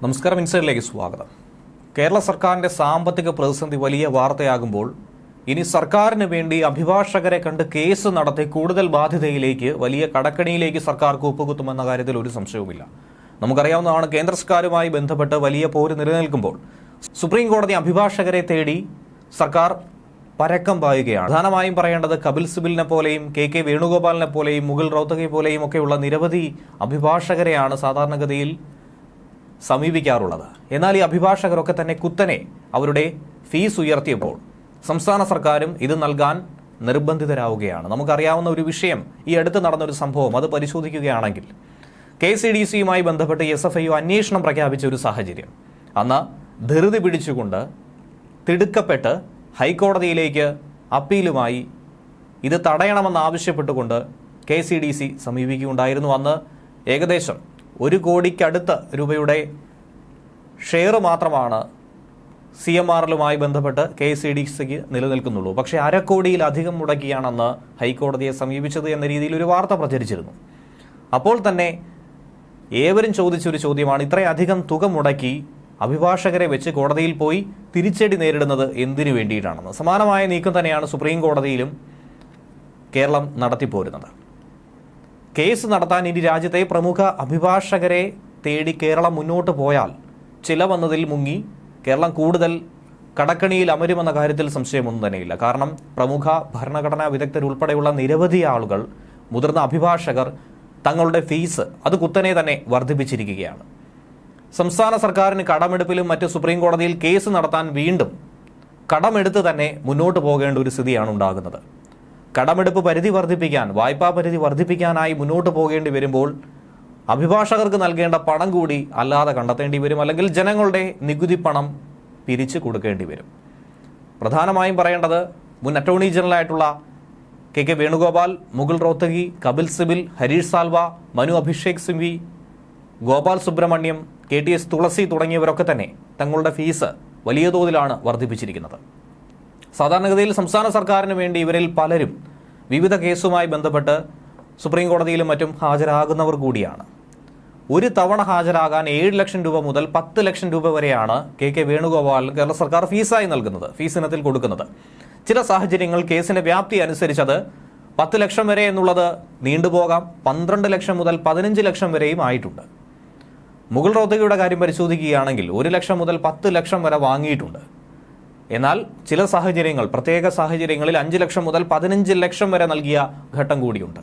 നമസ്കാരം ഇൻസൈഡിലേക്ക് സ്വാഗതം. കേരള സർക്കാരിന്റെ സാമ്പത്തിക പ്രതിസന്ധി വലിയ വാർത്തയാകുമ്പോൾ ഇനി സർക്കാരിന് വേണ്ടി അഭിഭാഷകരെ കണ്ട് കേസ് നടത്തി കൂടുതൽ ബാധ്യതയിലേക്ക് വലിയ കടക്കണിയിലേക്ക് സർക്കാർ കൂപ്പുകുത്തുമെന്ന കാര്യത്തിൽ ഒരു സംശയവുമില്ല. നമുക്കറിയാവുന്നതാണ് കേന്ദ്ര സർക്കാരുമായി ബന്ധപ്പെട്ട് വലിയ പോര് നിലനിൽക്കുമ്പോൾ സുപ്രീം കോടതി അഭിഭാഷകരെ തേടി സർക്കാർ പരക്കം പായുകയാണ്. പ്രധാനമായും പറയേണ്ടത് കപിൽ സിബിലിനെ പോലെയും കെ കെ വേണുഗോപാലിനെ പോലെയും മുഗൾ റൗത്തകെ പോലെയും ഒക്കെയുള്ള നിരവധി അഭിഭാഷകരെയാണ് സാധാരണഗതിയിൽ സമീപിക്കാറുള്ളത്. എന്നാൽ ഈ അഭിഭാഷകരൊക്കെ തന്നെ കുത്തനെ അവരുടെ ഫീസ് ഉയർത്തിയപ്പോൾ സംസ്ഥാന സർക്കാരും ഇത് നൽകാൻ നിർബന്ധിതരാവുകയാണ്. നമുക്കറിയാവുന്ന ഒരു വിഷയം ഈ അടുത്ത് നടന്ന ഒരു സംഭവം അത് പരിശോധിക്കുകയാണെങ്കിൽ കെ സി ഡി സിയുമായി ബന്ധപ്പെട്ട് എസ് എഫ് ഐ അന്വേഷണം പ്രഖ്യാപിച്ച ഒരു സാഹചര്യം. അന്ന് ധൃതി പിടിച്ചുകൊണ്ട് തിടുക്കപ്പെട്ട് ഹൈക്കോടതിയിലേക്ക് അപ്പീലുമായി ഇത് തടയണമെന്ന് ആവശ്യപ്പെട്ടുകൊണ്ട് കെ സി ഡി സി സമീപിക്കുകയുണ്ടായിരുന്നു. അന്ന് ഏകദേശം ഒരു കോടിക്കടുത്ത് രൂപയുടെ ഷെയർ മാത്രമാണ് സി എം ആറിലുമായി ബന്ധപ്പെട്ട് കെ സി ഡി സിക്ക് നിലനിൽക്കുന്നുള്ളൂ. പക്ഷേ അരക്കോടിയിലധികം മുടക്കിയാണെന്ന് ഹൈക്കോടതിയെ സമീപിച്ചത് എന്ന രീതിയിൽ ഒരു വാർത്ത പ്രചരിച്ചിരുന്നു. അപ്പോൾ തന്നെ ഏവരും ചോദിച്ചൊരു ചോദ്യമാണ് ഇത്രയധികം തുക മുടക്കി അഭിഭാഷകരെ വെച്ച് കോടതിയിൽ പോയി തിരിച്ചടി നേരിടുന്നത് എന്തിനു വേണ്ടിയിട്ടാണെന്ന്. സമാനമായ നീക്കം തന്നെയാണ് സുപ്രീം കോടതിയിലും കേരളം നടത്തിപ്പോരുന്നത്. കേസ് നടത്താൻ ഇനി രാജ്യത്തെ പ്രമുഖ അഭിഭാഷകരെ തേടി കേരളം മുന്നോട്ട് പോയാൽ ചിലവന്നതിൽ മുങ്ങി കേരളം കൂടുതൽ കടക്കണിയിൽ അമരുമെന്ന കാര്യത്തിൽ സംശയമൊന്നും തന്നെയില്ല. കാരണം പ്രമുഖ ഭരണഘടനാ വിദഗ്ധരുൾപ്പെടെയുള്ള നിരവധി ആളുകൾ മുതിർന്ന അഭിഭാഷകർ തങ്ങളുടെ ഫീസ് അത് കുത്തനെ തന്നെ വർദ്ധിപ്പിച്ചിരിക്കുകയാണ്. സംസ്ഥാന സർക്കാരിന് കടമെടുപ്പിലും മറ്റ് സുപ്രീം കോടതിയിൽ കേസ് നടത്താൻ വീണ്ടും കടമെടുത്ത് തന്നെ മുന്നോട്ട് പോകേണ്ട ഒരു സ്ഥിതിയാണ് ഉണ്ടാകുന്നത്. കടമെടുപ്പ് പരിധി വർദ്ധിപ്പിക്കാൻ വായ്പാ പരിധി വർദ്ധിപ്പിക്കാനായി മുന്നോട്ട് പോകേണ്ടി വരുമ്പോൾ അഭിഭാഷകർക്ക് നൽകേണ്ട പണം കൂടി അല്ലാതെ കണ്ടെത്തേണ്ടി വരും. അല്ലെങ്കിൽ ജനങ്ങളുടെ നികുതി പണം പിരിച്ചു കൊടുക്കേണ്ടി വരും. പ്രധാനമായും പറയേണ്ടത് മുൻ അറ്റോർണി ജനറൽ ആയിട്ടുള്ള K K Venugopal Mukul Rohatgi Kapil Sibal Harish Salve Manu Abhishek Singhvi Gopal Subramanium K T S Tulsi തുടങ്ങിയവരൊക്കെ തന്നെ തങ്ങളുടെ ഫീസ് വലിയ തോതിലാണ് വർദ്ധിപ്പിച്ചിരിക്കുന്നത്. സാധാരണഗതിയിൽ സംസ്ഥാന സർക്കാരിന് വേണ്ടി ഇവരിൽ പലരും വിവിധ കേസുമായി ബന്ധപ്പെട്ട് സുപ്രീം കോടതിയിലും മറ്റും ഹാജരാകുന്നവർ കൂടിയാണ്. ഒരു തവണ ഹാജരാകാൻ ഏഴ് ലക്ഷം രൂപ മുതൽ പത്ത് ലക്ഷം രൂപ വരെയാണ് കെ കെ വേണുഗോപാൽ കേരള സർക്കാർ ഫീസായി നൽകുന്നത് ഫീസ് ഇനത്തിൽ കൊടുക്കുന്നത്. ചില സാഹചര്യങ്ങൾ കേസിന്റെ വ്യാപ്തി അനുസരിച്ചത് പത്ത് ലക്ഷം വരെ എന്നുള്ളത് നീണ്ടുപോകാം പന്ത്രണ്ട് ലക്ഷം മുതൽ പതിനഞ്ച് ലക്ഷം വരെയും ആയിട്ടുണ്ട്. മുഗൾ റോത്തകയുടെ കാര്യം പരിശോധിക്കുകയാണെങ്കിൽ ഒരു ലക്ഷം മുതൽ പത്ത് ലക്ഷം വരെ വാങ്ങിയിട്ടുണ്ട്. എന്നാൽ ചില സാഹചര്യങ്ങൾ പ്രത്യേക സാഹചര്യങ്ങളിൽ അഞ്ച് ലക്ഷം മുതൽ പതിനഞ്ച് ലക്ഷം വരെ നൽകിയ ഘട്ടം കൂടിയുണ്ട്.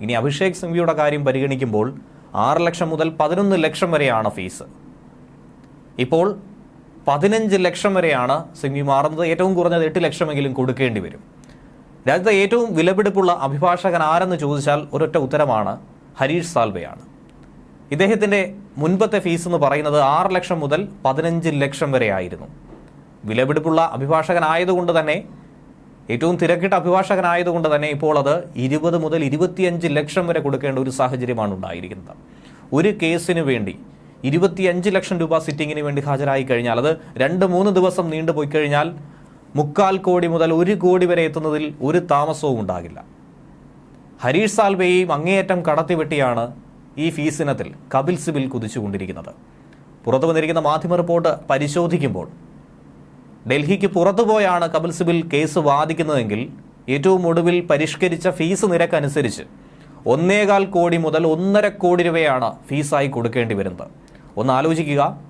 ഇനി അഭിഷേക് സിംഗ്വിയുടെ കാര്യം പരിഗണിക്കുമ്പോൾ ആറ് ലക്ഷം മുതൽ പതിനൊന്ന് ലക്ഷം വരെയാണ് ഫീസ്. ഇപ്പോൾ പതിനഞ്ച് ലക്ഷം വരെയാണ് സിംഗ്വി മാറുന്നത്. ഏറ്റവും കുറഞ്ഞത് എട്ട് ലക്ഷമെങ്കിലും കൊടുക്കേണ്ടി വരും. രാജ്യത്തെ ഏറ്റവും വിലപിടിപ്പുള്ള അഭിഭാഷകൻ ആരെന്ന് ചോദിച്ചാൽ ഒരൊറ്റ ഉത്തരമാണ് ഹരീഷ് സാൽവെയാണ്. ഇദ്ദേഹത്തിന്റെ മുൻപത്തെ ഫീസ് എന്ന് പറയുന്നത് ആറ് ലക്ഷം മുതൽ പതിനഞ്ച് ലക്ഷം വരെ ആയിരുന്നു. വിലപിടിപ്പുള്ള അഭിഭാഷകനായതുകൊണ്ട് തന്നെ ഏറ്റവും തിരക്കിട്ട അഭിഭാഷകനായതുകൊണ്ട് തന്നെ ഇപ്പോൾ അത് ഇരുപത് മുതൽ ഇരുപത്തിയഞ്ച് ലക്ഷം വരെ കൊടുക്കേണ്ട ഒരു സാഹചര്യമാണ് ഉണ്ടായിരിക്കുന്നത്. ഒരു കേസിന് വേണ്ടി ഇരുപത്തിയഞ്ച് ലക്ഷം രൂപ സിറ്റിങ്ങിന് വേണ്ടി ഹാജരായി കഴിഞ്ഞാൽ അത് രണ്ട് മൂന്ന് ദിവസം നീണ്ടുപോയി കഴിഞ്ഞാൽ മുക്കാൽ കോടി മുതൽ ഒരു കോടി വരെ എത്തുന്നതിൽ ഒരു താമസവും ഉണ്ടാകില്ല. ഹരീഷ് സാൽവെയും അങ്ങേയറ്റം കടത്തിവെട്ടിയാണ് ഈ ഫീസിനത്തിൽ കപിൽ സിബിൽ കുതിച്ചുകൊണ്ടിരിക്കുന്നത്. പുറത്തു വന്നിരിക്കുന്ന മാധ്യമ റിപ്പോർട്ട് പരിശോധിക്കുമ്പോൾ ഡൽഹിക്ക് പുറത്തുപോയാണ് കപിൽ സിബിൽ കേസ് വാദിക്കുന്നതെങ്കിൽ ഏറ്റവും ഒടുവിൽ പരിഷ്കരിച്ച ഫീസ് നിരക്ക് അനുസരിച്ച് ഒന്നേകാൽ കോടി മുതൽ ഒന്നര കോടി രൂപയാണ് ഫീസായി കൊടുക്കേണ്ടി വരുന്നത്. ഒന്ന് ആലോചിക്കുക.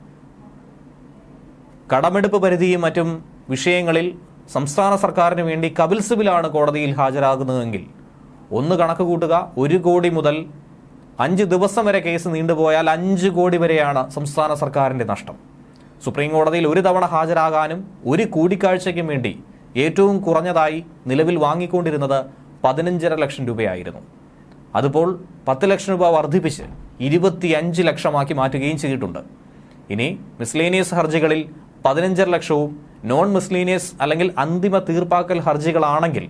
കടമെടുപ്പ് പരിധിയും മറ്റും വിഷയങ്ങളിൽ സംസ്ഥാന സർക്കാരിന് വേണ്ടി കപിൽ സിബിലാണ് കോടതിയിൽ ഹാജരാകുന്നതെങ്കിൽ ഒന്ന് കണക്ക് കൂട്ടുക. ഒരു കോടി മുതൽ അഞ്ച് ദിവസം വരെ കേസ് നീണ്ടുപോയാൽ അഞ്ച് കോടി വരെയാണ് സംസ്ഥാന സർക്കാരിന്റെ നഷ്ടം. സുപ്രീം കോടതിയിൽ ഒരു തവണ ഹാജരാകാനും ഒരു കൂടിക്കാഴ്ചയ്ക്കും വേണ്ടി ഏറ്റവും കുറഞ്ഞതായി നിലവിൽ വാങ്ങിക്കൊണ്ടിരുന്നത് പതിനഞ്ചര ലക്ഷം രൂപയായിരുന്നു. അതിപ്പോൾ പത്ത് ലക്ഷം രൂപ വർദ്ധിപ്പിച്ച് ഇരുപത്തിയഞ്ച് ലക്ഷമാക്കി മാറ്റുകയും ചെയ്തിട്ടുണ്ട്. ഇനി മിസ്ലേനിയസ് ഹർജികളിൽ പതിനഞ്ചര ലക്ഷവും നോൺ മിസ്ലീനിയസ് അല്ലെങ്കിൽ അന്തിമ തീർപ്പാക്കൽ ഹർജികളാണെങ്കിൽ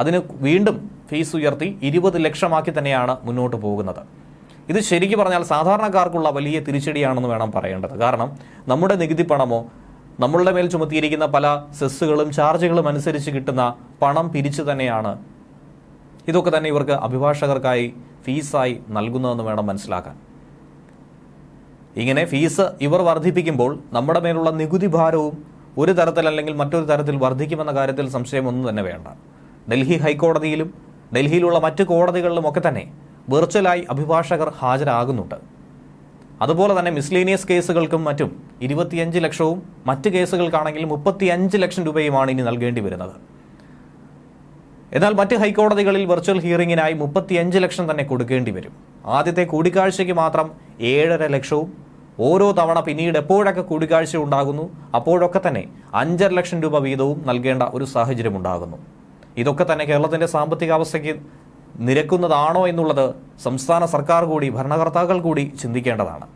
അതിന് വീണ്ടും ഫീസ് ഉയർത്തി ഇരുപത് ലക്ഷമാക്കി തന്നെയാണ് മുന്നോട്ട് പോകുന്നത്. ഇത് ശരിക്കും പറഞ്ഞാൽ സാധാരണക്കാർക്കുള്ള വലിയ തിരിച്ചടിയാണെന്ന് വേണം പറയേണ്ടത്. കാരണം നമ്മുടെ നികുതി പണമോ നമ്മളുടെ മേൽ ചുമത്തിയിരിക്കുന്ന പല സെസ്സുകളും ചാർജുകളും അനുസരിച്ച് കിട്ടുന്ന പണം പിരിച്ചു തന്നെയാണ് ഇതൊക്കെ തന്നെ ഇവർക്ക് അഭിഭാഷകർക്കായി ഫീസായി നൽകുന്നതെന്ന് വേണം മനസ്സിലാക്കാൻ. ഇങ്ങനെ ഫീസ് ഇവർ വർദ്ധിപ്പിക്കുമ്പോൾ നമ്മുടെ മേലുള്ള നികുതി ഭാരവും ഒരു തരത്തിൽ അല്ലെങ്കിൽ മറ്റൊരു തരത്തിൽ വർദ്ധിക്കുമെന്ന കാര്യത്തിൽ സംശയമൊന്നും തന്നെ വേണ്ട. ഡൽഹി ഹൈക്കോടതിയിലും ഡൽഹിയിലുള്ള മറ്റ് കോടതികളിലും ഒക്കെ തന്നെ വെർച്വലായി അഭിഭാഷകർ ഹാജരാകുന്നുണ്ട്. അതുപോലെ തന്നെ മിസ്ലേനിയസ് കേസുകൾക്കും മറ്റും ഇരുപത്തിയഞ്ച് ലക്ഷവും മറ്റ് കേസുകൾക്കാണെങ്കിൽ മുപ്പത്തിയഞ്ച് ലക്ഷം രൂപയുമാണ് ഇനി നൽകേണ്ടി വരുന്നത്. എന്നാൽ മറ്റ് ഹൈക്കോടതികളിൽ വെർച്വൽ ഹിയറിംഗിനായി മുപ്പത്തിയഞ്ച് ലക്ഷം തന്നെ കൊടുക്കേണ്ടി വരും. ആദ്യത്തെ കൂടിക്കാഴ്ചയ്ക്ക് മാത്രം ഏഴര ലക്ഷവും ഓരോ തവണ പിന്നീട് എപ്പോഴൊക്കെ കൂടിക്കാഴ്ച ഉണ്ടാകുന്നു അപ്പോഴൊക്കെ തന്നെ അഞ്ചര ലക്ഷം രൂപ വീതവും നൽകേണ്ട ഒരു സാഹചര്യം ഉണ്ടാകുന്നു ഇതൊക്കെ തന്നെ കേരളത്തിന്റെ സാമ്പത്തികാവസ്ഥയ്ക്ക് നിരക്കുന്നതാണോ എന്നുള്ളത് സംസ്ഥാന സർക്കാർ കൂടി ഭരണകർത്താക്കൾ കൂടി ചിന്തിക്കേണ്ടതാണ്.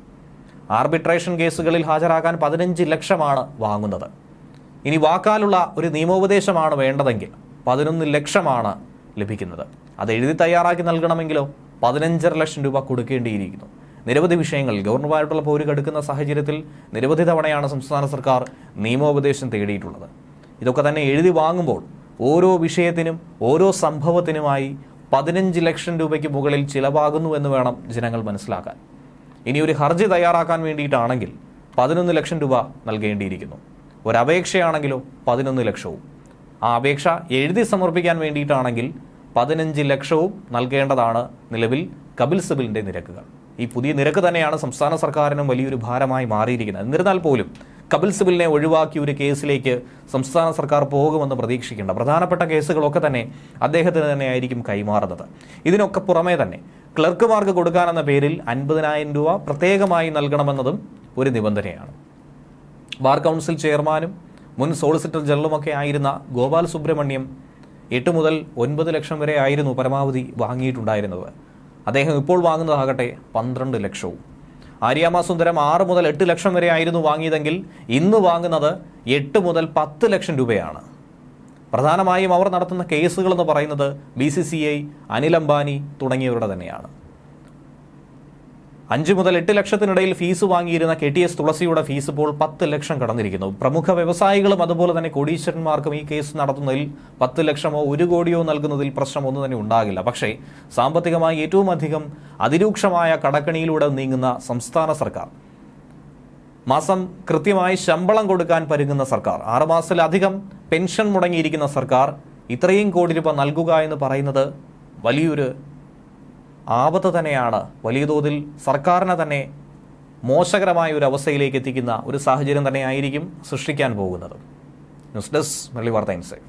ആർബിട്രേഷൻ കേസുകളിൽ ഹാജരാകാൻ പതിനഞ്ച് ലക്ഷമാണ് വാങ്ങുന്നത്. ഇനി വാക്കാലുള്ള ഒരു നിയമോപദേശമാണ് വേണ്ടതെങ്കിൽ പതിനൊന്ന് ലക്ഷമാണ് ലഭിക്കുന്നത്. അത് എഴുതി തയ്യാറാക്കി നൽകണമെങ്കിലോ പതിനഞ്ചര ലക്ഷം രൂപ കൊടുക്കേണ്ടിയിരിക്കുന്നു. നിരവധി വിഷയങ്ങൾ ഗവർണറുമായിട്ടുള്ള പോര് കടുക്കുന്ന സാഹചര്യത്തിൽ നിരവധി തവണയാണ് സംസ്ഥാന സർക്കാർ നിയമോപദേശം തേടിയിട്ടുള്ളത്. ഇതൊക്കെ തന്നെ എഴുതി വാങ്ങുമ്പോൾ ഓരോ വിഷയത്തിനും ഓരോ സംഭവത്തിനുമായി പതിനഞ്ച് ലക്ഷം രൂപയ്ക്ക് മുകളിൽ ചിലവാകുന്നു എന്ന് വേണം ജനങ്ങൾ മനസ്സിലാക്കാൻ. ഇനി ഒരു ഹർജി തയ്യാറാക്കാൻ വേണ്ടിയിട്ടാണെങ്കിൽ പതിനൊന്ന് ലക്ഷം രൂപ നൽകേണ്ടിയിരിക്കുന്നു. ഒരപേക്ഷയാണെങ്കിലോ പതിനൊന്ന് ലക്ഷവും. ആ അപേക്ഷ എഴുതി സമർപ്പിക്കാൻ വേണ്ടിയിട്ടാണെങ്കിൽ പതിനഞ്ച് ലക്ഷവും നൽകേണ്ടതാണ് നിലവിൽ കപിൽ സിബിലിന്റെ നിരക്കുകൾ. ഈ പുതിയ നിരക്ക് തന്നെയാണ് സംസ്ഥാന സർക്കാരിനും വലിയൊരു ഭാരമായി മാറിയിരിക്കുന്നത്. എന്നിരുന്നാൽ പോലും കപിൽ സിബിലിനെ ഒഴിവാക്കി ഒരു കേസിലേക്ക് സംസ്ഥാന സർക്കാർ പോകുമെന്ന് പ്രതീക്ഷിക്കേണ്ട പ്രധാനപ്പെട്ട കേസുകളൊക്കെ തന്നെ അദ്ദേഹത്തിന് തന്നെയായിരിക്കും കൈമാറുന്നത്. ഇതിനൊക്കെ പുറമേ തന്നെ ക്ലർക്കുമാർക്ക് കൊടുക്കാനെന്ന പേരിൽ അൻപതിനായിരം രൂപ പ്രത്യേകമായി നൽകണമെന്നതും ഒരു നിബന്ധനയാണ്. ബാർ കൗൺസിൽ ചെയർമാനും മുൻ സോളിസിറ്റർ ജനറലുമൊക്കെ ആയിരുന്ന ഗോപാൽ സുബ്രഹ്മണ്യം എട്ട് മുതൽ ഒൻപത് ലക്ഷം വരെ ആയിരുന്നു പരമാവധി വാങ്ങിയിട്ടുണ്ടായിരുന്നത്. അദ്ദേഹം ഇപ്പോൾ വാങ്ങുന്നതാകട്ടെ പന്ത്രണ്ട് ലക്ഷവും. ആര്യാമ സുന്ദരം ആറ് മുതൽ എട്ട് ലക്ഷം വരെ ആയിരുന്നു വാങ്ങിയതെങ്കിൽ ഇന്ന് വാങ്ങുന്നത് എട്ട് മുതൽ പത്ത് ലക്ഷം രൂപയാണ്. പ്രധാനമായും അവർ നടത്തുന്ന കേസുകൾ എന്ന് പറയുന്നത് B C C I Anil Ambani തുടങ്ങിയവരുടെ തന്നെയാണ്. അഞ്ച് മുതൽ എട്ട് ലക്ഷത്തിനിടയിൽ ഫീസ് വാങ്ങിയിരുന്ന കെ ടി എസ് തുളസിയുടെ ഫീസ് ഇപ്പോൾ പത്ത് ലക്ഷം കടന്നിരിക്കുന്നു. പ്രമുഖ വ്യവസായികളും അതുപോലെ തന്നെ കോടീശ്വരന്മാർക്കും ഈ കേസ് നടത്തുന്നതിൽ പത്ത് ലക്ഷമോ ഒരു കോടിയോ നൽകുന്നതിൽ പ്രശ്നമൊന്നും തന്നെ ഉണ്ടാകില്ല. പക്ഷേ സാമ്പത്തികമായി ഏറ്റവും അധികം അതിരൂക്ഷമായ കടക്കണിയിലൂടെ നീങ്ങുന്ന സംസ്ഥാന സർക്കാർ. മാസം കൃത്യമായി ശമ്പളം കൊടുക്കാൻ പരുങ്ങുന്ന സർക്കാർ. ആറുമാസത്തിലധികം പെൻഷൻ മുടങ്ങിയിരിക്കുന്ന സർക്കാർ ഇത്രയും കോടി രൂപ നൽകുക എന്ന് പറയുന്നത് വലിയൊരു ആപത്ത് തന്നെയാണ്. വലിയ തോതിൽ സർക്കാരിനെ തന്നെ മോശകരമായ ഒരു അവസ്ഥയിലേക്ക് എത്തിക്കുന്ന ഒരു സാഹചര്യം തന്നെയായിരിക്കും സൃഷ്ടിക്കാൻ പോകുന്നത്. ന്യൂസ് ഡെസ്ക് മുരളി വാർത്ത ഇൻസൈറ്റ്.